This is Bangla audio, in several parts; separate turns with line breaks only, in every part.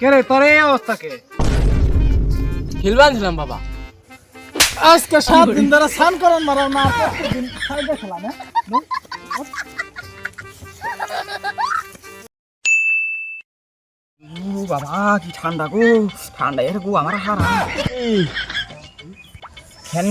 কে রে তোর এই অবস্থা কে
হিলবান ছিলাম বাবা।
আজকে সাত দিন ধরে স্নান করেন মারাও না প্রত্যেকদিন সাইডে খেলা
বাবা কি ঠান্ডা গো। ঠান্ডা এর গো আমার হারা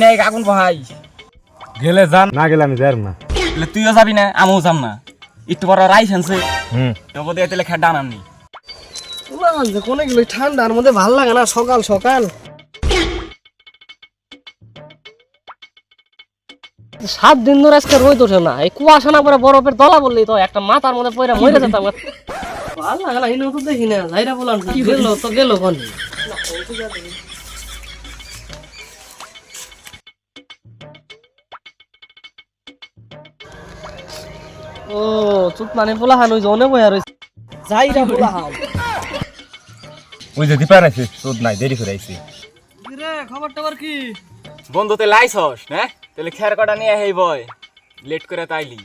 নেই আগুন ভাই।
গেলে যান। না গেলে আমি যাই না।
তুইও যাবি না আমিও যাম না। একটু বড় রাইস আনছে।
হুম।
তোকে দিয়ে তাহলে খেয়ে ডান আননি
যে কোনে গেলে ঠান্ডার মধ্যে ভালো লাগে না, সকাল সকাল। সাত দিন ধরে আজকে রোদ ওঠে না। এই কুয়াশা না পরে বরফের দলা বললেই তো, একটা মাথার মধ্যে পয়রা মরে যেতাম। ভালো লাগে না ইনো তো দেখি না, যাইরা বলান গেল, তো গেল কোন? ও, চুপ মানে পোলাহান ওই জনে বয়া রয়েছে যাইরা পোলাহান
ওই যে দীপা নাইছে তোদ নাই দেরি করে আইছি।
রে খবর টবর কি?
বন্ধুতে লাইস হস হ্যাঁ তাহলে খেয়ার কটা নিয়ে হেই বয় লেট করে তাইলি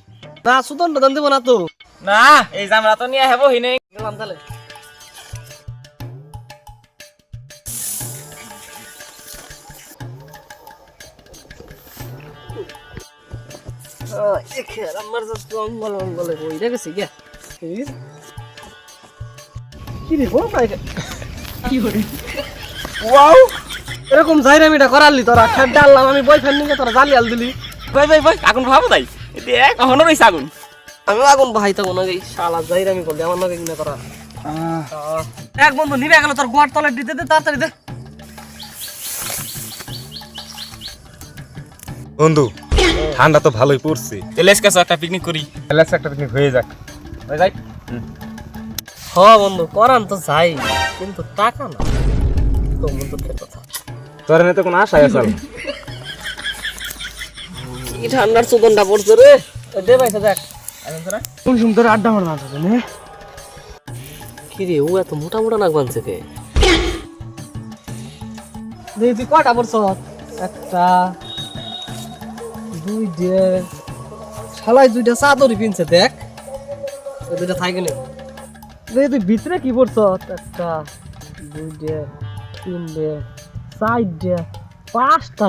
না সুতন দান দেব না তো।
না এই জামরা তো নিয়ে হেবো হি নেই।
গেলাম তাহলে। আমার মঙ্গল মঙ্গল বই রেখেছি গিয়া। কি রে করে ওয়াও। এরকম জাইরামিটা করালি তোরা খেট ডাললাম আমি বয়ফ্রেন্ড নিয়ে তোরা জালি আল দিলি।
ভাই ভাই ভাই আগুন ভাবো তাই দেখ এখনও রয়েছে আগুন।
আমি আগুন ভাই তখন আগে শালা জাইরামি করলি আমার লগে কিনা তোরা এক বন্ধু নিবে গেল তোর গোয়ার তলে দিতে দে তাড়াতাড়ি দে।
বন্ধু ঠান্ডা তো ভালোই পড়ছে।
তাহলে একটা পিকনিক করি।
এলাস একটা পিকনিক হয়ে যাক।
হয়ে যাই।
বন্ধু করান তো চাই কিন্তু টাকা না। তো বন্ধুকে কথা।
তোর এনে তো কোনো আশাই আছে
কি ঠান্ডার সুগন্ধা পড়ছে রে? দে ভাই দেখ।
কোন সুন্দর আড্ডা মারনা থাকে না
কি রে ও এত মোটা মোটা নাক বানছে কে? দেখি তুই কটা পড়ছ? একটা দুইটা শালাই দুইটা চাদরই পিনছে দেখ। দুইটা থাকে নি। দেখি তুই ভিতরে কি পড়ছ? একটা দুইটা তিনটে চারটে পাঁচটা।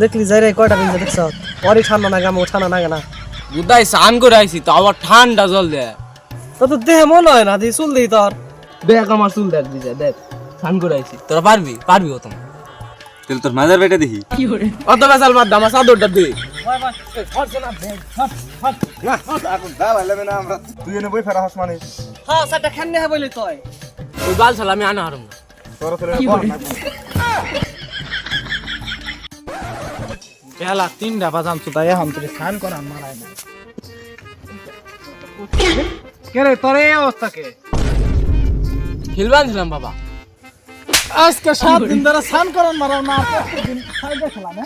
দেখলি যাই রে কয়টা বিন্দু দেখছ? পরে ঠান্ডা নাগে আমার ঠান্ডা না না।
বুদাই স্নান করে আইছি তো আবার ঠান্ডা জল দে।
তো তো দেহে মনে হয় না দি চুল দিই তোর। দেখ আমার চুল দেখ দিছে দেখ
স্নান করে আইছি। তোরা পারবি? পারবি ও তুমি
তাহলে তোর মাজার বেটা দেখি।
অত বেসাল বাদ আমার চাদরটা দে।
তুই এনে বই ফেরা হস মানে।
হ্যাঁ সেটা খেলনে হবে বলি তুই
তুই বাল ছাল আমি আনা হারুম। না
তোর ছেলে
বেলা তিনটা বাজান তো তাই এখন তুই স্নান করান মারাই না কে রে তোর এই অবস্থা কে?
হিলবান ছিলাম বাবা।
আজকে সাত দিন ধরে স্নান করেন মারাও না প্রত্যেকদিন সাইডে খেলা না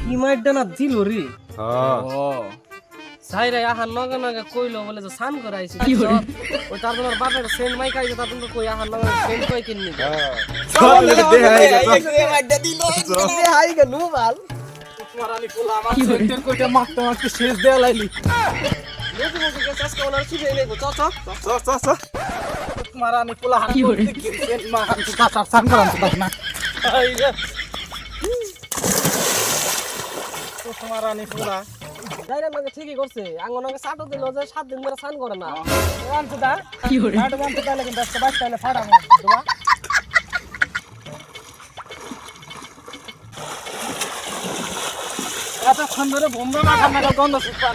কি মাইরটা না দিল রে?
হ্যাঁ।
ও।
সাইরে আহার নগে নগে কইলো বলে যে সান করাইছি। কি করে ওই তার তোমার বাপের সেন্ট মাইক আইছে তার তো কই আহার নগে সেন্ট কই কিননি হাই গে নো বাল।
মারানি পোলা আমার সেন্টার কইটা মারতে মারতে শেষ দেয়া লাইলি।
লোকে মোকে গেছে আজকে ওনার সুজে নেই চ চ
মারানি পোলা হাত করতে গিয়ে মা হাত তো স্নান করান তো না মারানি পোলা।
যাইরা নগে ঠিকই করছে। আঙ্গ সাটো দিল যে সাত দিন ধরে সান করে না।
আনতে দা। কি করে? তাহলে কিন্তু এতক্ষণ ধরে বোম্বে মাথা মাথা গন্ধ সুপার